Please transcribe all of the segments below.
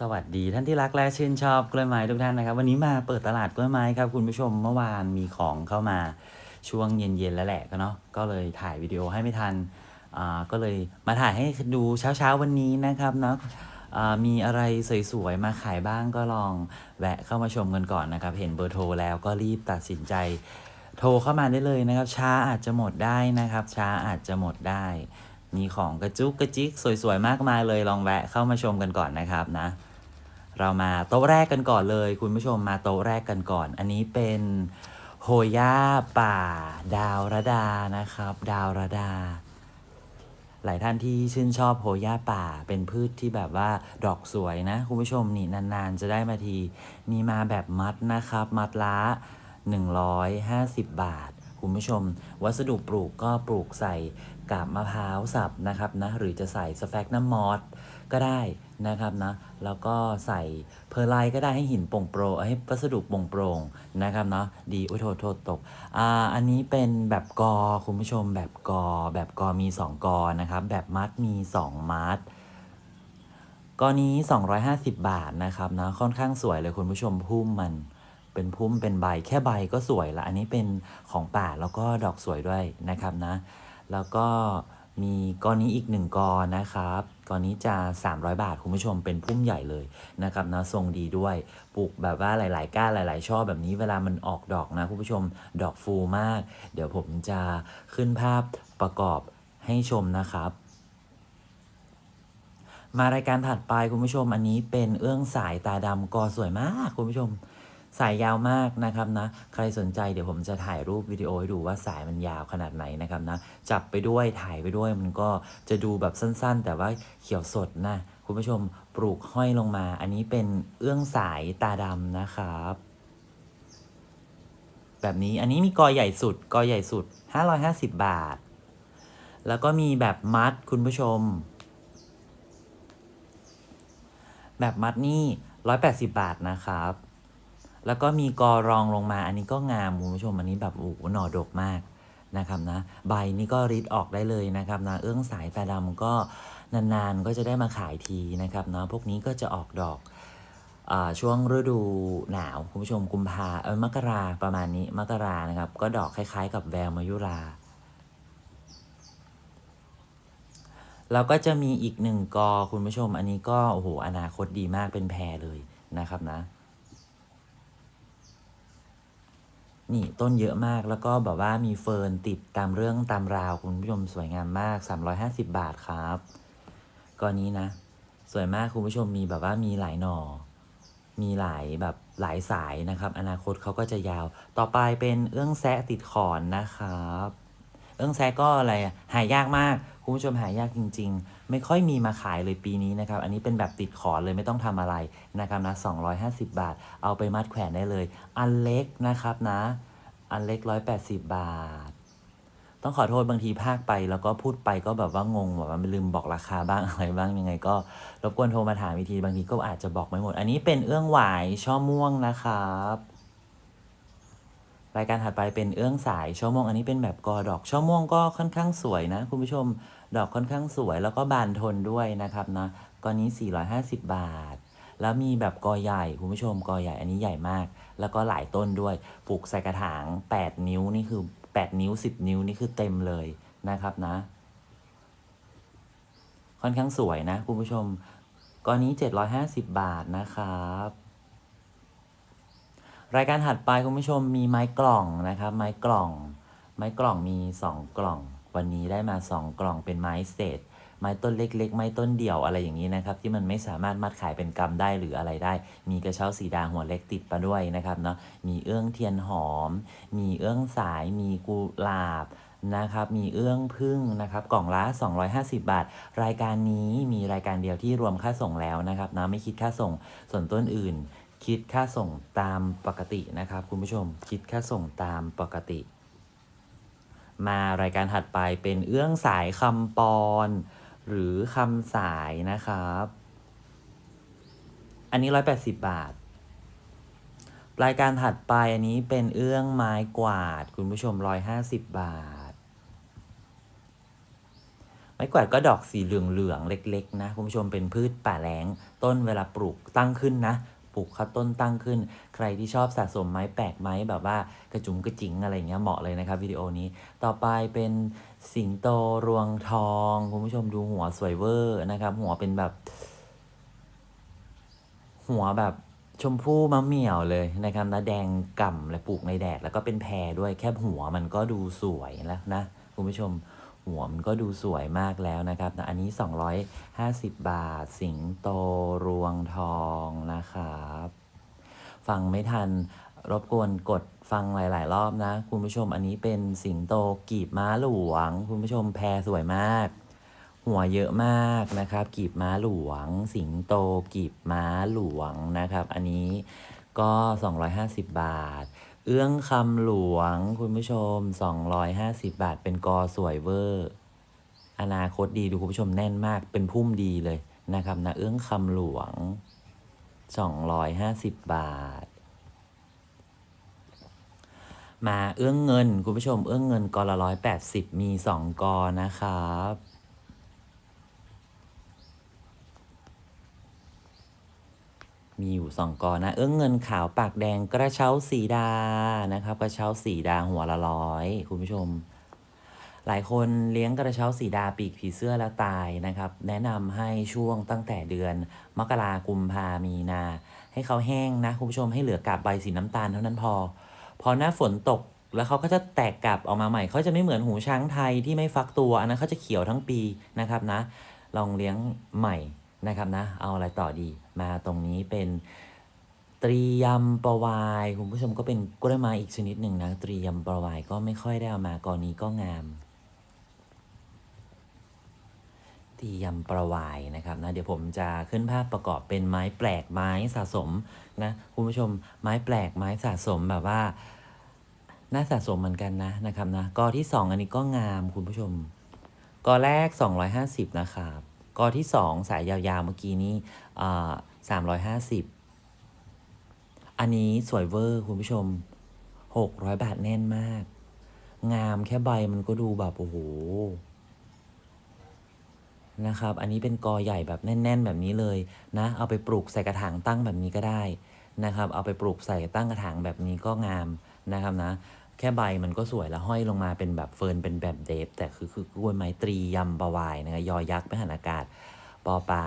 สวัสดีท่านที่รักและชื่นชอบกล้วยไม้ทุกท่านนะครับ วันนี้มาเปิดตลาดกล้วยไม้ครับคุณผู้ชมเมื่อวานมีของเข้ามาช่วงเย็นๆแล้วแหละก็เนาะก็เลยถ่ายวิดีโอให้ไม่ทันอ่าก็เลยมาถ่ายให้ดูเช้าๆวันนี้นะครับเนาะอ่ามีอะไรสวยๆมาขายบ้างก็ลองแวะเข้ามาชมกันก่อนนะครับ เห็นเบอร์โทรแล้วก็รีบตัดสินใจ โทรเข้ามาได้เลยนะครับ ช้าอาจจะหมดได้นะครับ ช้าอาจจะหมดได้มีของกระจุกกระจิกสวยๆ มากมายเลยลองแวะเข้ามาชมกันก่อนนะครับนะ เรามาโต๊ะแรกกันก่อนเลย คุณผู้ชมมาโต๊ะแรกกันก่อน อันนี้เป็นโฮย่าป่า ดาวระดานะครับ ดาวระดา หลายท่านที่ชื่นชอบโฮย่าป่าเป็นพืชที่แบบว่าดอกสวยนะ คุณผู้ชมนี่นานๆ จะได้มาที มีมาแบบมัดนะครับ มัดละ150 บาท คุณผู้ชม วัสดุปลูกก็ปลูกใส่กาบมะพร้าวสับนะครับนะหรือจะใส่สแฟกน้ำมอส ก็ได้นะครับนะ แล้วก็ใส่เพอร์ไลท์ก็ได้ให้หินโปร่งโปร่งให้วัสดุโปร่งโปร่งนะครับเนาะดีโอ้ยโทษโทษตกอ่าอันนี้เป็นแบบกอคุณผู้ชมแบบกอ แบบกอมี 2 กอนะครับ แบบมัดมี 2 มัดกอนี้ 250 บาทนะครับนะค่อนข้างสวยเลยคุณผู้ชมพุ่มมันเป็นพุ่มเป็นใบแค่ใบก็สวยละอันนี้เป็นของป่าแล้วก็ดอกสวยด้วยนะครับนะ แล้วก็ มีก้อนนี้อีกหนึ่งกอนนะครับก้อนี้จะ 300 บาท คุณผู้ชมเป็นพุ่มใหญ่เลยนะครับนะทรงดีด้วยปลูกแบบว่าหลาย ๆ ก้านหลาย ๆ ช่อแบบนี้เวลามันออกดอกนะคุณผู้ชมดอกฟูมาก เดี๋ยวผมจะขึ้นภาพประกอบให้ชมนะครับมารายการถัดไปคุณผู้ชมอันนี้เป็นเอื้องสายตาดำกอสวยมากคุณผู้ชม สายยาวมากนะครับนะ ใครสนใจเดี๋ยวผมจะถ่ายรูปวิดีโอให้ดูว่าสายมันยาวขนาดไหนนะครับนะ จับไปด้วยถ่ายไปด้วยมันก็จะดูแบบสั้นๆ แต่ว่าเขียวสดนะคุณผู้ชมปลูกห้อยลงมา อันนี้เป็นเอื้องสายตาดำนะครับ แบบนี้อันนี้มีกอใหญ่สุดกอใหญ่สุด 550 บาท แล้วก็มีแบบมัดคุณผู้ชม แบบมัดนี่ 180 บาทนะครับ แล้วก็มีกอรองลงมา อันนี้ก็งามคุณผู้ชมอันนี้แบบโอ้โหหน่อดกมากนะครับนะใบนี่ก็ริดออกได้เลยนะครับนะเอื้องสายตาดำก็นานๆก็จะได้มาขายทีนะครับเนาะพวกนี้ก็จะออกดอกอช่วงฤดูหนาวคุณผู้ชมกุมภาเออมกราประมาณนี้มกรานะครับ ก็ดอกคล้ายๆ กับแววมายุราแล้วก็จะมีอีกหนึ่งกอคุณผู้ชม อันนี้ก็โอ้โหอนาคตดีมากเป็นแพรเลยนะครับนะ นี่ต้นเยอะมากแล้วก็แบบว่ามีเฟิร์นติดตามเรื่องตามราวคุณผู้ชมสวยงามมาก 350 บาทครับก้อนนี้นะ สวยมากคุณผู้ชมมีแบบว่ามีหลายหน่อ มีหลายแบบหลายสายนะครับ อนาคตเขาก็จะยาว ต่อไปเป็นเอื้องแซะติดขอนนะครับ เอื้องแซะก็อะไรหายากมาก คุณผู้ชมหายากจริง ๆ ไม่ค่อยมีมาขายเลยปีนี้นะครับ อันนี้เป็นแบบติดขอเลยไม่ต้องทำอะไรนะครับนะ250 บาท เอาไปมัดแขวนได้เลย อันเล็กนะครับนะ อันเล็ก 180 บาท ต้องขอโทษบางทีภาคไปแล้วก็พูดไปก็แบบว่างงแบบว่าลืมบอกราคาบ้างอะไรบ้างยังไง ก็รบกวนโทรมาถามอีกทีบางทีก็อาจจะบอกไม่หมด อันนี้เป็นเอื้องหวายช่อม่วงนะครับรายการถัดไปเป็นเอื้องสายช่อม่วงอันนี้เป็นแบบกอดอกช่อม่วงก็ค่อนข้างสวยนะ คุณผู้ชม ดอกค่อนข้างสวยแล้วก็บานทนด้วยนะครับนะกอนี้ 450 บาท แล้วมีแบบกอใหญ่คุณผู้ชมกอใหญ่อันนี้ใหญ่มาก แล้วก็หลายต้นด้วยปลูกใส่กระถาง 8 นิ้วนี่คือ 8 นิ้ว 10 นิ้วนี่คือเต็มเลยนะครับนะ ค่อนข้างสวยนะคุณผู้ชมกอนี้ 750 บาทนะครับรายการถัดไปคุณผู้ชมมีไม้กล่องนะครับ ไม้กล่อง ไม้กล่องมี 2 กล่อง วันนี้ได้มา 2 กล่องเป็นไม้เศษ ไม้ต้นเล็ก ๆ ไม้ต้นเดี่ยวอะไรอย่างนี้นะครับ ที่มันไม่สามารถมัดขายเป็นกำได้หรืออะไรได้ มีกระเช้าสีดาหัวเล็กติดมาด้วยนะครับเนาะมีเอื้องเทียนหอม มีเอื้องสาย มีกุหลาบนะครับมีเอื้องพึ่งนะครับกล่องละ 250 บาท รายการนี้มีรายการเดียวที่รวมค่าส่งแล้วนะครับนะไม่คิดค่าส่งส่วนต้นอื่น คิดค่าส่งตามปกตินะครับ คุณผู้ชมคิดค่าส่งตามปกติ มารายการถัดไปเป็นเอื้องสายคำปอนหรือคำสายนะครับ อันนี้180บาท รายการถัดไปอันนี้เป็นเอื้องไม้กวาด คุณผู้ชม150บาท ไม้กวาดก็ดอกสีเหลืองๆเล็ก ๆ นะ คุณผู้ชมเป็นพืชป่าแล้ง ต้นเวลาปลูกตั้งขึ้นนะ ปลูกเขาต้นตั้งขึ้น ใครที่ชอบสะสมไม้แปลกไม้แบบว่ากระจุมกระจิงอะไรเงี้ยเหมาะเลยนะครับวิดีโอนี้ต่อไปเป็นสิงโตรวงทองคุณผู้ชมดูหัวสวยเวอร์นะครับ หัวเป็นแบบ หัวแบบชมพู่มะเหมี่ยวเลยนะครับแล้วแดงก่ำและปลูกในแดดแล้วก็เป็นแพรด้วยแค่หัวมันก็ดูสวยแล้วนะคุณผู้ชม หัวมันก็ดูสวยมากแล้วนะครับนะอันนี้ 250 บาท สิงโตรวงทองนะครับ ฟังไม่ทันรบกวนกดฟังหลาย ๆ รอบนะ คุณผู้ชมอันนี้เป็นสิงโตกีบม้าหลวง คุณผู้ชมแพรสวยมาก หัวเยอะมากนะครับ กีบม้าหลวง สิงโตกีบม้าหลวงนะครับ อันนี้ก็ 250 บาท เอื้องคำหลวงคุณผู้ชม 250 บาท เป็นกอสวยเวอร์ อนาคตดีดูคุณผู้ชมแน่นมากเป็นพุ่มดีเลยนะครับนะเอื้องคำหลวง 250 บาท มาเอื้องเงินคุณผู้ชม เอื้องเงินกอละร้อยแปดสิบมีสองกอนะครับ มีอยู่สองกอนะ เอื้องเงินขาวปากแดงกระเช้าสีดานะครับ กระเช้าสีดาหัวละร้อยคุณผู้ชม หลายคนเลี้ยงกระเช้าสีดาปีกผีเสื้อแล้วตายนะครับ แนะนำให้ช่วงตั้งแต่เดือน มกรากุมภามีนา ให้เขาแห้งนะคุณผู้ชมให้เหลือกาบใบสีน้ำตาลเท่านั้นพอ พอหน้าฝนตกแล้วเขาก็จะแตกกลับออกมาใหม่ เขาจะไม่เหมือนหูช้างไทยที่ไม่ฟักตัว อันนั้นเขาจะเขียวทั้งปีนะครับนะ ลองเลี้ยงใหม่ นะครับนะ เอาอะไรต่อดี มาตรงนี้เป็นตรียมประวาย คุณผู้ชมก็เป็นกล้วยไม้อีกชนิดหนึ่งนะตรียมประวายก็ไม่ค่อยได้เอามากอนนี้ก็งามตรียมประวายนะครับนะเดี๋ยวผมจะขึ้นภาพประกอบเป็นไม้แปลกไม้สะสมนะคุณผู้ชมไม้แปลกไม้สะสมแบบว่าน่าสะสมเหมือนกันนะนะครับนะกอที่ 2 อันนี้ก็งามคุณผู้ชมกอแรก 250 นะครับ กอที่ 2 สายยาวๆเมื่อกี้นี้อ่า350อันนี้สวยเวอร์คุณผู้ชม600บาทแน่นมาก งามแค่ใบมันก็ดูแบบโอ้โหนะครับ อันนี้เป็นกอใหญ่แบบแน่น ๆ แบบนี้เลยนะ เอาไปปลูกใส่กระถางตั้งแบบนี้ก็ได้นะครับ เอาไปปลูกใส่ตั้งกระถางแบบนี้ก็งามนะครับนะ แค่ใบมันก็สวยแล้วห้อยลงมาเป็นแบบเฟิร์นเป็นแบบเดฟ แต่คือคือกล้วยไม้ตรียำปะวายนะครับยอยักษ์ไม่หันอากาศปอปลา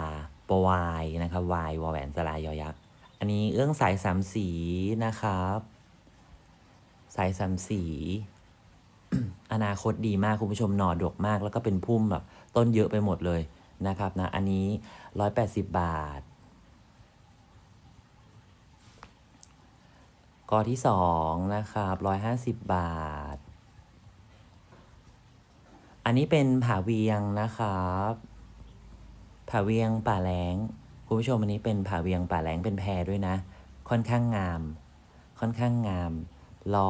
ปวายนะครับวายวอแหวนสลายยอยักษ์อันนี้เอื้องสายสามสีนะครับ สายสามสี อนาคตดีมากคุณผู้ชมหน่อดกมาก แล้วก็เป็นพุ่มแบบต้นเยอะไปหมดเลยนะครับนะอันนี้ 180 บาท กอที่2นะครับ150บาท อันนี้เป็นผาเวียงนะครับผาเวียงป่าแหลงคุณผู้ชมอันนี้เป็นผาเวียงป่าแหลงเป็นแพรด้วยนะ ค่อนข้างงาม ค่อนข้างงาม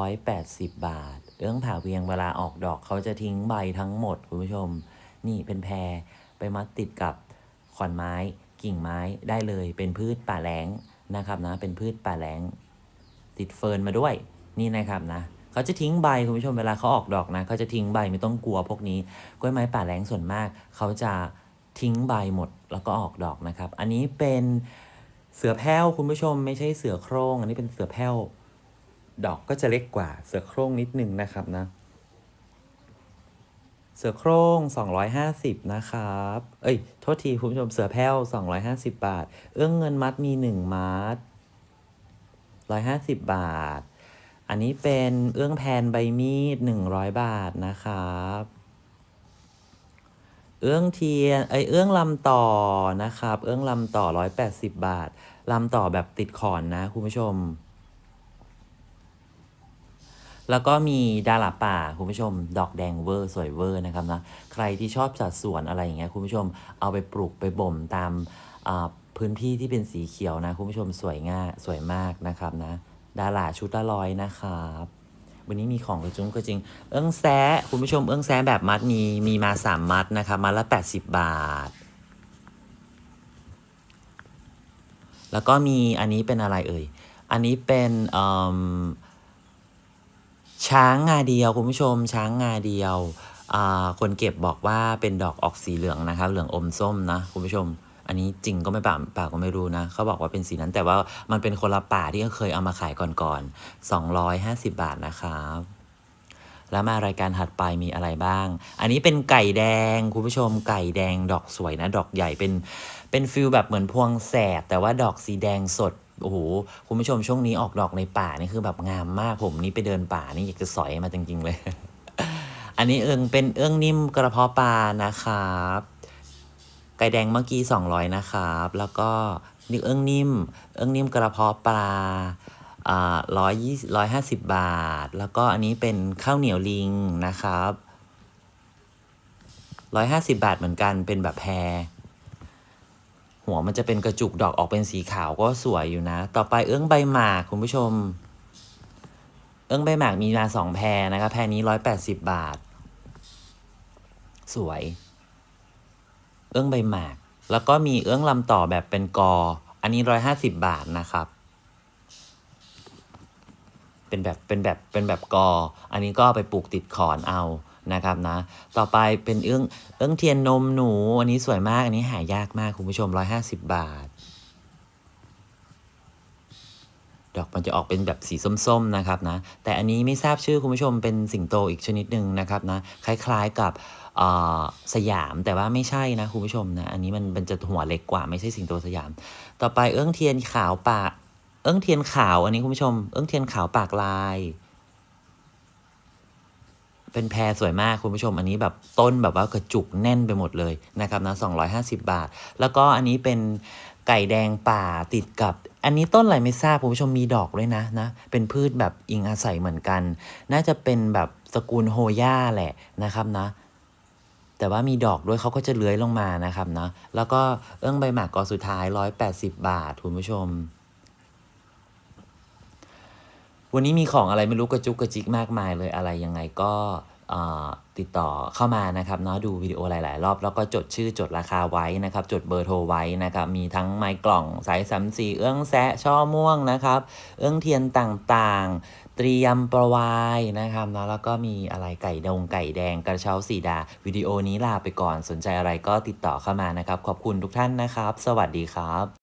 180บาท เอื้องผาเวียงเวลาออกดอกเขาจะทิ้งใบทั้งหมดคุณผู้ชม นี่เป็นแพรไปมัดติดกับขอนไม้กิ่งไม้ได้เลยเป็นพืชป่าแหลงนะครับนะเป็นพืชป่าแหลง ติดเฟิร์นมาด้วยนี่นะครับนะเขาจะทิ้งใบคุณผู้ชมเวลาเขาออกดอกนะเขาจะทิ้งใบไม่ต้องกลัวพวกนี้กล้วยไม้ป่าแรงส่วนมาก เขาจะทิ้งใบหมดแล้วก็ออกดอกนะครับ อันนี้เป็นเสือแพ้วคุณผู้ชมไม่ใช่เสือโคร่งอันนี้เป็นเสือแพ้วดอกก็จะเล็กกว่าเสือโคร่งนิดนึงนะครับนะ เสือโคร่ง 250 นะครับ เอ้ย โทษทีคุณผู้ชมเสือแพ้ว 250 บาท เอื้องเงินมัดมี 1 มัด 150 บาท อันนี้เป็นเอื้องแพนใบมีด 100 บาทนะครับ เอื้องเทียนเอ้ยเอื้องลำต่อนะครับ เอื้องลำต่อ 180 บาท ลำต่อแบบติดขอนนะคุณผู้ชม แล้วก็มีดาราป่าคุณผู้ชม ดอกแดงเวอร์สวยเวอร์นะครับนะ ใครที่ชอบจัดสวนอะไรอย่างเงี้ยคุณผู้ชม เอาไปปลูกไปบ่มตามอ่า พื้นที่ที่เป็นสีเขียวนะคุณผู้ชมสวยง่ายสวยมากนะครับนะ ดาราชุดละร้อยนะครับ วันนี้มีของกระจุงกระจริง เอื้องแซะคุณผู้ชมเอื้องแซะแบบมัดมีมีมาสามมัดนะครับมัดละ80บาท แล้วก็มีอันนี้เป็นอะไรเอ่ย อันนี้เป็นอืมช้างงาเดียวคุณผู้ชมช้างงาเดียวอ่าคนเก็บบอกว่าเป็นดอกออกสีเหลืองนะครับ เหลืองอมส้มนะคุณผู้ชม อันนี้จริงก็ไม่ป่าป่าก็ไม่รู้นะ เขาบอกว่าเป็นสีนั้นแต่ว่ามันเป็นคนละป่าที่เคยเอามาขายก่อนๆ250 บาทนะครับแล้วมารายการถัดไปมีอะไรบ้าง อันนี้เป็นไก่แดงคุณผู้ชมไก่แดงดอกสวยนะ ดอกใหญ่เป็นเป็นฟิลแบบเหมือนพวงแสดแต่ว่าดอกสีแดงสดโอ้โหคุณผู้ชมช่วงนี้ออกดอกในป่านี่คือแบบงามมากผมนี่ไปเดินป่านี่อยากจะสอยมาจริงๆเลย อันนี้เอิงเป็นเอื้องนิ่มกระเพาะปลานะครับ ไก่แดงเมื่อกี้ 200 นะครับ แล้วก็นี่เอื้องนิ่ม เอื้องนิ่มกระเพาะปลาอ่าร้อยยี่ร้อยห้าสิบบาท แล้วก็อันนี้เป็นข้าวเหนียวลิงนะครับร้อยห้าสิบาทเหมือนกันเป็นแบบแพร หัวมันจะเป็นกระจุกดอกออกเป็นสีขาวก็สวยอยู่นะ ต่อไปเอื้องใบหมากคุณผู้ชม เอื้องใบหมากมีมาสองแพรนะครับ แพรนี้ร้อยแปดสิบบาท สวย เอื้องใบหมาก แล้วก็มีเอื้องลำต่อแบบเป็นกอ อันนี้ร้อยห้าสิบบาทนะครับ เป็นแบบเป็นแบบเป็นแบบกอ อันนี้ก็ไปปลูกติดขอนเอานะครับนะ ต่อไปเป็นเอื้องเอื้องเทียนนมหนู อันนี้สวยมาก อันนี้หายากมากคุณผู้ชมร้อยห้าสิบบาท ดอกมันจะออกเป็นแบบสีส้มๆนะครับนะแต่อันนี้ไม่ทราบชื่อคุณผู้ชมเป็นสิงโตอีกชนิดหนึ่งนะครับนะคล้ายๆกับสยามแต่ว่าไม่ใช่นะคุณผู้ชมนะอันนี้มันมันจะหัวเล็กกว่าไม่ใช่สิงโตสยาม ต่อไปเอื้องเทียนขาวปากเอื้องเทียนขาวอันนี้คุณผู้ชม เอื้องเทียนขาวปากลาย เป็นแพรสวยมากคุณผู้ชม อันนี้แบบต้นแบบว่ากระจุกแน่นไปหมดเลยนะครับนะ250 บาท แล้วก็อันนี้เป็นไก่แดงป่าติดกับ อันนี้ต้นอะไรไม่ทราบคุณผู้ชมมีดอกด้วยนะนะ เป็นพืชแบบอิงอาศัยเหมือนกัน น่าจะเป็นแบบสกุลโฮย่าแหละนะครับนะ แต่ว่ามีดอกด้วยเขาก็จะเลื้อยลงมานะครับนะแล้วก็เอื้องใบหมากกอสุดท้าย 180 บาทคุณผู้ชม วันนี้มีของอะไรไม่รู้กระจุกกระจิกมากมายเลยอะไรยังไงก็ ติดต่อเข้ามานะครับเนาะดูวิดีโอหลาย ๆ รอบ แล้วก็จดชื่อจดราคาไว้นะครับ จดเบอร์โทรไว้นะครับ มีทั้งไม้กล่องสายสามสีเอื้องแซะช่อม่วงนะครับ เอื้องเทียนต่างๆ เตรียมประวายนะครับเนาะแล้วก็มีอะไรไก่ดงไก่แดงกระเช้าสีดา วิดีโอนี้ลาไปก่อนสนใจอะไรก็ติดต่อเข้ามานะครับ ขอบคุณทุกท่านนะครับ สวัสดีครับ